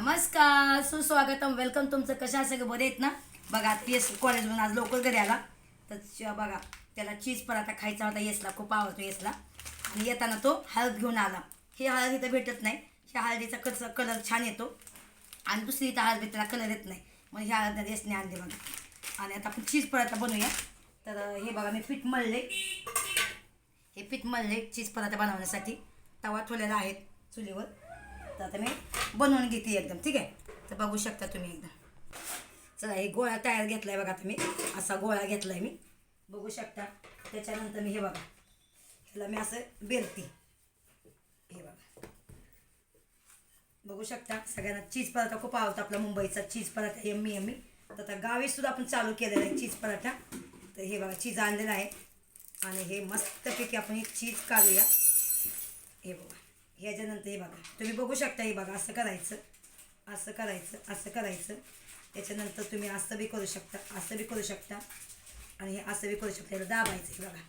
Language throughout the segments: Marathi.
नमस्कार सुस्वागतम. वेलकम तुमचं कशा सगळं बरे आहेत ना? बघा आता येस कॉलेजमधून आज लवकर घरी आला. तर बघा त्याला चीज पराठा खायचा होता. येसला खूप आवडतो येसला. आणि येताना तो हळद घेऊन आला. हे हळद इथं भेटत नाही. ह्या हळदीचा कस कलर छान येतो. आणि दुसरी इथं हळद त्याला कलर येत नाही. मग ह्या हळद येसने आणले बघा. आणि आता आपण चीज पराठा बनवूया. तर हे बघा मी पीठ मळले. हे पीठ मळले चीज पराठा बनवण्यासाठी. तवा ठेवलेला आहे चुलीवर. आता मी बनवून घेते एकदम ठीक आहे? तर बघू शकता तुम्ही एकदम. चला हे गोळा तयार घेतला आहे बघा तुम्ही. असा गोळा घेतला आहे मी. बघू शकता. त्याच्यानंतर मी हे बघा. ह्याला मी असं बेलते. हे बघा. बघू शकता सगळ्यांना चीज पराठा खूप आवडतो आपला मुंबईचा चीज पराठा यम्मी यम्मी. तर आता गावी सुद्धा आपण चालू केलेला आहे चीज पराठा. तर हे बघा चीज आणलेलं आहे. आणि हे मस्तपैकी आपण हे चीज काढूया. हे बघा. ह्याच्यानंतर हे बघा. तुम्ही बघू शकता हे बघा असं करायचं. असं करायचं असं करायचं. त्याच्यानंतर तुम्ही असं बी करू शकता असं बी करू शकता. आणि हे असं बी करू शकता. याला दाबायचं हे बघा.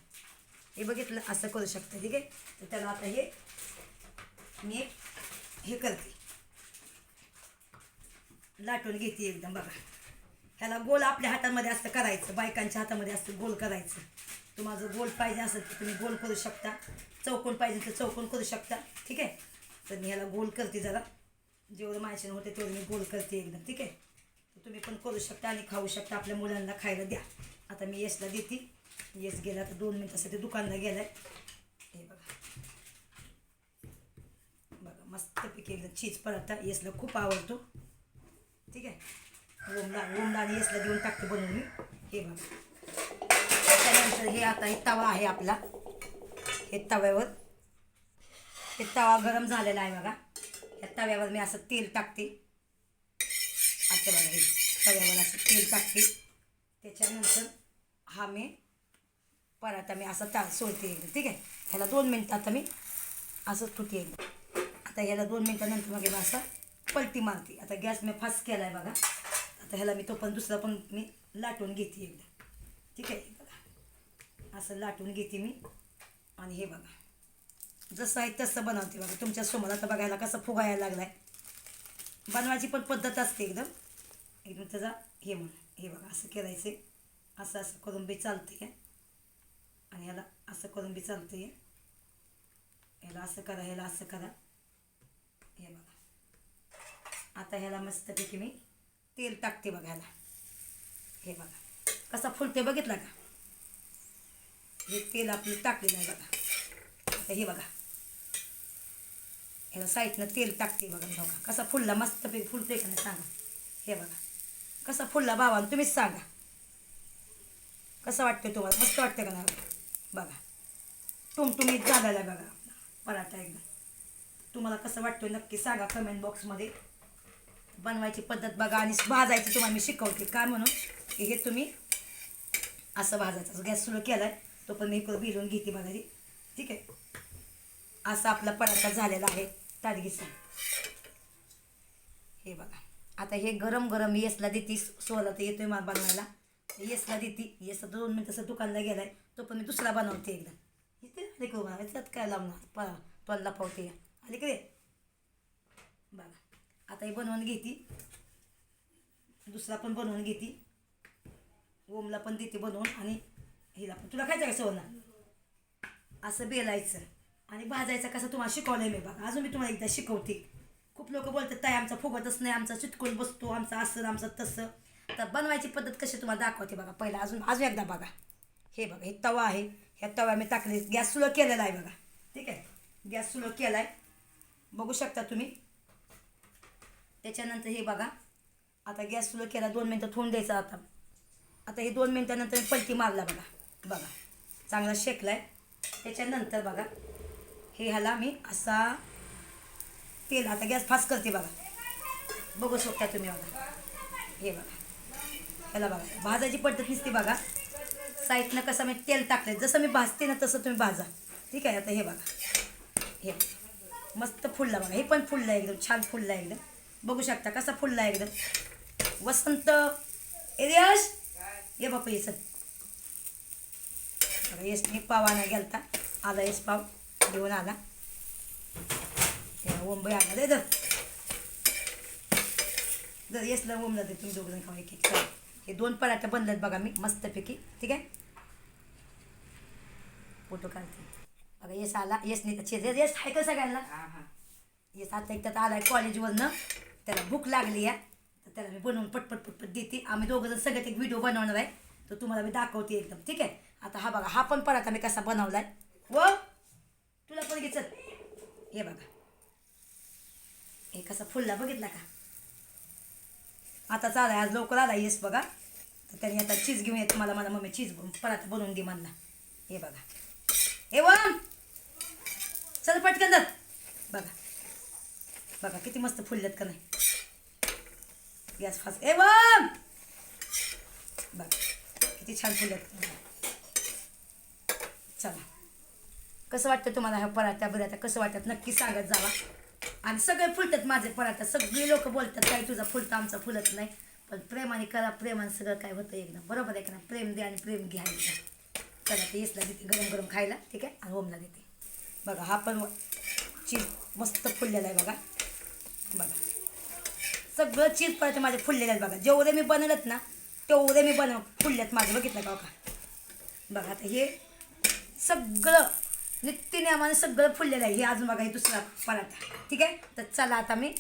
हे बघितलं? असं करू शकता. ठीक आहे? तर त्याला आता हे मी हे करते. लाटून घेते एकदम बघा. ह्याला गोल आपल्या हातामध्ये असं करायचं बायकांच्या हातामध्ये असं गोल करायचं. तुम्हाला जर गोल पाहिजे असेल तर तुम्ही गोल करू शकता. चौकोन पाहिजे तर चौकोन करू शकता. ठीक आहे? तर मी ह्याला गोल करते जरा. जेवढं माझ्याने होते तेवढं मी गोल करते एकदम. ठीक आहे? तर तुम्ही पण करू शकता आणि खाऊ शकता. आपल्या मुलांना खायला द्या. आता मी येसला देते. येस गेला तर दोन मिनटासाठी दुकानला गेला आहे हे बघा. बघा मस्तपैकी एकदम चीज पराठा येसला खूप आवडतो. ठीक आहे? ओमला ओमला आणि येसला देऊन टाकते बनवून मी. हे बघ. त्याच्यानंतर हे आता हे तवा आहे आपला. हे तव्यावर. हे तवा गरम झालेला आहे बघा. ह्या तव्यावर मी असं तेल टाकते. आता बघा हे तव्यावर असं तेल टाकते. त्याच्यानंतर हा मी पराठा मी असं ता सोडते एकदम ठीक आहे? ह्याला दोन मिनटं आता मी असं तुटे एकदम आता ह्याला दोन मिनटानंतर मग मी असं पलटी मारते. आता गॅस मी फास्ट केला आहे बघा. आता ह्याला मी तो पण दुसरा पण मी लाटून घेते एकदा. ठीक आहे? बघा. असं लाटून घेते मी. आणि हे बघा. जसं आहे तसं बनवते बघा. तुमच्यासमोर आता बघायला कसं फुगायला लागला आहे बनवायची पण पद्धत असते एकदम. एकदम त्याचा हे म्हण हे बघा असं करायचे असं असं करून बी चालते आणि ह्याला असं करून बी चालते ह्याला असं करा ह्याला असं करा. हे बघा. आता ह्याला मस्तपैकी मी तेल टाकते बघायला. हे बघा. कसा फुलते बघितला का? हे तेल आपलं टाकलेलं आहे बघा. आता हे बघा. ह्याला साईडनं तेल टाकते बघा बघा. कसा फुलला मस्तपैकी फुलते का नाही सांगा. हे बघा. कसा फुलला बाबा तुम्हीच सांगा. कसं वाटतं तुम्हाला? मस्त वाटतं का नाही? बघा. टुमटुमीत झालेला बघा. पराठा एकदम. तुम्हाला कसं वाटतं नक्की सांगा कमेंट बॉक्समध्ये बनवायची पद्धत बघा आणि भाजायची तुम्हाला मी शिकवते. काय म्हणून? की हे तुम्ही असं भाजायचं. गॅस सुरू केला आहे तो पण मी इकडं घेते बघा ती ठीक आहे? असा आपला पराठा झालेला आहे ताडगीचा हे बघा. आता हे गरम गरम येसला देते सोला तर येतोय मला बनवायला. येसला देते. येस दोन मिनटं असं दुकानला आहे तो पण मी दुसरा बनवते एकदा. इथे आले का त्यात काय लावणार? प तोलला पावते. आले का आता हे बनवून घेते. दुसरा पण बनवून घेते. ओमला पण देते बनवून आणि हिला पण. तुला खायचं का सोना असं बेलायचं आणि भाजायचं कसं तुम्हाला शिकवलं आहे मी बघा. अजून मी तुम्हाला एकदा शिकवते. खूप लोक बोलतात ताई आमचा फुगतच नाही आमचा चिटकून बसतो आमचा असं आमचं तसं. तर बनवायची पद्धत कशी तुम्हाला दाखवते बघा. पहिला अजून अजून एकदा बघा. हे बघा हे तवा आहे. ह्या तवा मी टाकले गॅस सुलो केलेला आहे बघा. ठीक आहे? गॅस सुलो केला आहे बघू शकता तुम्ही. त्याच्यानंतर हे बघा. आता गॅस सुरू केला दोन मिनटं ठेवून द्यायचा आता. आता हे दोन मिनटानंतर मी पलटी मारला बघा. बघा चांगला शेकला आहे त्याच्यानंतर बघा हे ह्याला मी असा तेल आता गॅस फास्ट करते बघा. बघू शकता तुम्ही बघा. हे बघा. ह्याला बघा. भाजायची पद्धत नसते बघा. साईडनं कसं मी तेल टाकलं जसं मी भाजते ना तसं तुम्ही भाजा. ठीक आहे? आता हे बघा. हे मस्त फुलला बघा. हे पण फुललं एकदम. छान फुललं एकदम. बघू शकता कसा फुलला एकदम. वसंत. एरियस ये बापा येस येस मी पावाना गेलता. आला येस पाव. घेऊन आला. मुंबई आला दे जर येसला ओमला ते तुम्ही दोघं खावा एक. हे दोन पराठे बनलेत बघा मी मस्तपैकी. ठीक आहे? फोटो काढते. बघा येस आला. येस नाही येस येस आहे का सगळ्यांना? येस आता एक तर आलाय कॉलेजवरनं त्याला भूक लागली आहे तर त्याला मी बनवून पटपट पटपट देते. आम्ही दोघं जण सगळ्यात एक व्हिडिओ बनवणार आहे तर तुम्हाला मी दाखवते एकदम ठीक आहे? आता हा बघा हा पण पराठा मी कसा बनवला आहे व तुला पण घे चल. हे बघा. हे कसा फुलला बघितला का? आता चालाय आज लवकर आला येस बघा. तर त्याने आता चीज घेऊन येत मला मला मम्मी चीज पराठा बनवून दे म्हणला. हे बघा. हे वन. चल पटकन बघा. बघा किती मस्त फुललेत का नाही? Gas fast A one! बघा किती छान फुललेत. चला. कसं वाटतं तुम्हाला ह्या पराठ्या बिराठ्या कसं वाटतात नक्की सांगत जावा. आणि सगळे फुलतात माझे पराठ्या सगळे लोक बोलतात काही तुझा फुलतं आमचा फुलत नाही. पण प्रेमाने करा प्रेमाने सगळं काय होतं एकदम. बरोबर आहे का ना प्रेम दे आणि प्रेम घ्या चला ते इसला देते गरम गरम खायला. ठीक आहे? आणि ओमला देते. बघा हा पण चीज मस्त फुललेला आहे बघा. बघा. सगळं चीज पराठे माझे फुललेले आहेत बघा. जेवढे मी बनवलेत ना तेवढे मी बनव फुललेत माझे. बघितलं का बघा बघा आता हे सगळं नित्यनियमाने सगळं फुललेलं आहे. हे अजून बघा हे दुसरा पराठा ठीक आहे? तर चला आता मी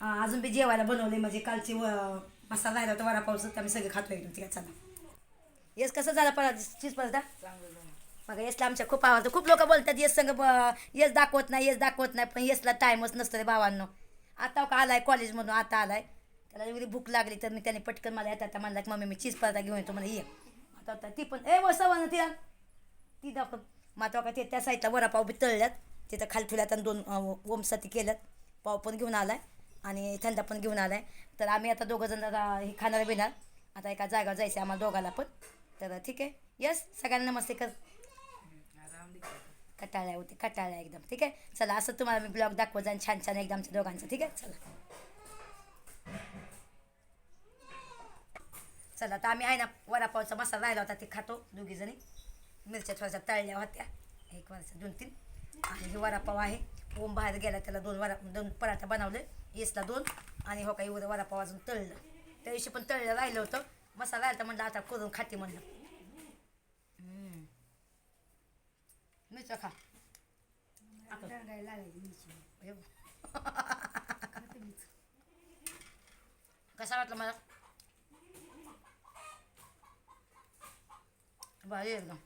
अजून बी जेवायला बनवले म्हणजे कालची व मसाला राहिला होता वडापावचं तर आम्ही सगळे खातो एकदम ठीक आहे? चला. येस कसं झाला पराठा चीज पराठा बघा येसला आमच्या खूप आवडतं. खूप लोक बोलतात येस संग येस दाखवत नाही येस दाखवत नाही. पण येसला टाईमच नसतं रे भावांनो. आता का आलाय? कॉलेजमधून आता आलाय. त्याला एवढी भूक लागली तर मी त्याने पटकन मला येतात आता म्हणला की मम्मी मी चीज पराठा घेऊन येतो मला ये. आता आता ती पण ए वसवा ना तिला ती दाखव. माता का ते त्या साईडला वडापाव बी तळल्यात. तिथं खाली ठेवल्यात आणि दोन ओमसाठी केल्यात. पाव पण घेऊन आलाय आणि थंडा पण घेऊन आलाय. तर आम्ही आता दोघं जण आता हे खाणार बिणार. आता एका जागा जायचं आम्हाला दोघाला पण. तर ठीक आहे. यस सगळ्यांना नमस्ते कर. कटाळ्या होते कटाळ्या एकदम ठीक आहे चला असं तुम्हाला मी ब्लॉग दाखवत जाईन छान छान एकदम आमच्या दोघांचं ठीक आहे चला चला आता आम्ही आहे ना वडापावचा मसाला राहिला होता ते खातो दोघी जणी मिरच्या थोड्याशा तळल्या होत्या एक वर्षा दोन तीन आणि हे वडापाव आहे ओम बाहेर गेला त्याला दोन वडा दोन पराठा बनवले येसला दोन आणि हो काही उद्या वडापाव अजून तळलं त्या दिवशी पण तळलं राहिलं होतं मसाला राहिला तर म्हणलं आता करून खाते म्हणलं मिरच्या खा. कसा वाटलं मला? भारी एकदम.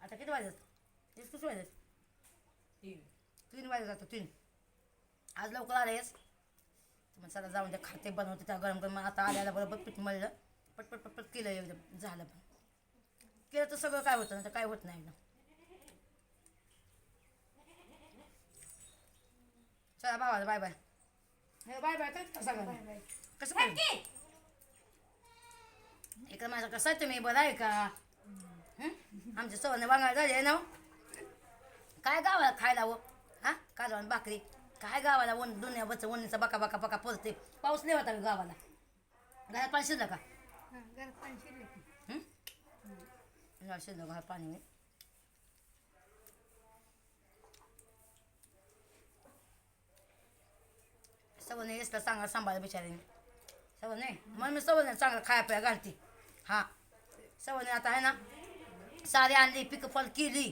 आता किती वाजत किती वाजत तीन. वाजत आता तीन. आज लवकर आलेस मग चला जाऊन द्या खाते बनवते त्या गरम गरम आता आल्याला बरोबर पीठ मळलं. पटपट पटपट केलं एकदम झालं पण. केलं तर सगळं काय होतं? नाही तर काय होत नाही एकदम चला भावाला बाय बाय बाय बाय काय सगळं कसं काय? इकडं माझं कसं आहे तुम्ही बरं आहे का? हं? आमच्या सवने वांगाळ झाले ना हो. काय गावाला खायला हो? हा? कालवण भाकरी. काय गावाला वन दुनिया बच वणीचा बका बका बका पडते पाऊस नाही होता गावाला? घरात पाणी शिरलं का? हं? घरात शिरलं घरात पाणी नाही. सवने येसला चांगला सांभाळ बिचारीने. सवने मग मी सवने चांगलं खाया प्या घालते. हा. सवने आता आहे ना सारी आणली पिकं फल केली.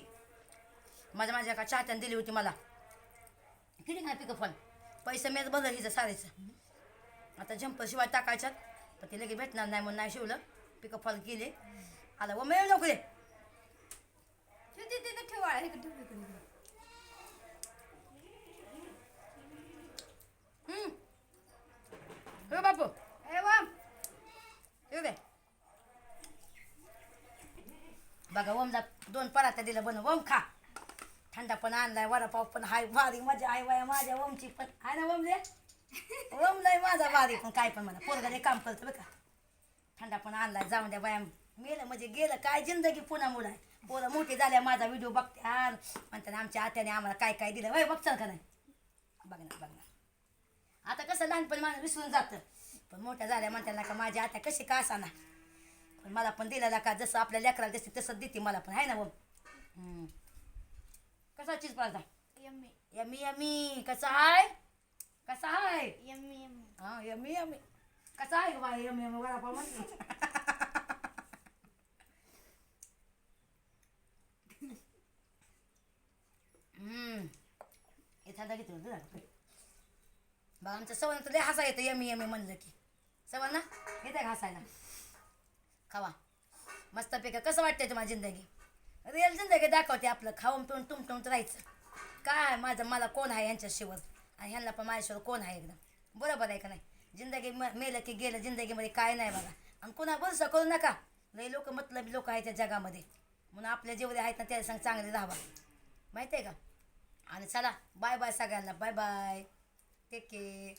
माझ्या माझ्या एका चाहत्याने दिली होती मला. किती काय पिकं फल पैसे मीच बदल हिचं साडीचं. आता झंपर शिवाय टाकायच्यात पण ते लगेच भेटणार नाही म्हणून नाही शिवलं. पिकं फल केले. आला व मिळेल नको रे हम्म. हो बापू. ए वा येऊ दे बघा ओमला दोन पराठा दिलं बनव ओम खा. थंडा पण आणलाय वडापाव पण हाय भारी मजा आहे बाया माझ्या ओमची पण. आहे ना ओम रे? ओम लय माझा भारी पण काय पण म्हणा. पोरगाले काम करतो का. थंडा पण आणलाय जाऊन द्या बाया मेलं म्हणजे गेलं काय जिंदगी पुन्हा मुलं आहे पोरं मोठी झाल्या माझा व्हिडिओ बघते म्हणतात आमच्या आत्याने आम्हाला काय काय दिलं. वय बघचाल का नाही? बघ ना बघ ना. आता कसं लहानपणी माणूस विसरून जातं. पण मोठ्या झाल्या म्हणतात ना का माझी आता कशी का असाना. पण मला पण दिलेला का जसं आपल्या लेकराला दिसते तसंच देते मला पण. आहे ना बघ कसा चीज पाहिजे यमी यमी कसा आहे कसा आहे यम्मी यम्मी. हा यमी यमी कसा आहे बाय यमी यमी वडापाव म्हणते हम्म एखादा घेतो तुझा बा आमचं सवण तर हसा येतं यमी यमी म्हणलं की. सवण ना? येते का हसायला? खावा. मस्तपैकी कसं वाटतंय तुम्हाला जिंदगी? रिअल जिंदगी दाखवते आपलं. खाऊन पिऊन तुमटुमत राहायचं. काय माझं मला कोण आहे यांच्याशिवर आणि ह्यांना पण माझ्याशिवाय कोण आहे एकदम? बरोबर आहे का नाही? जिंदगी म मेलं की गेलं जिंदगीमध्ये काय नाही बघा. आणि कुणा भरोसा करू नका. लई लोक मतलब लोक आहेत त्या जगामध्ये. म्हणून आपल्या जेवढे आहेत ना त्याला संग चांगले राहावा. माहिती आहे का? आणि चला बाय बाय सगळ्यांना. Bye bye take care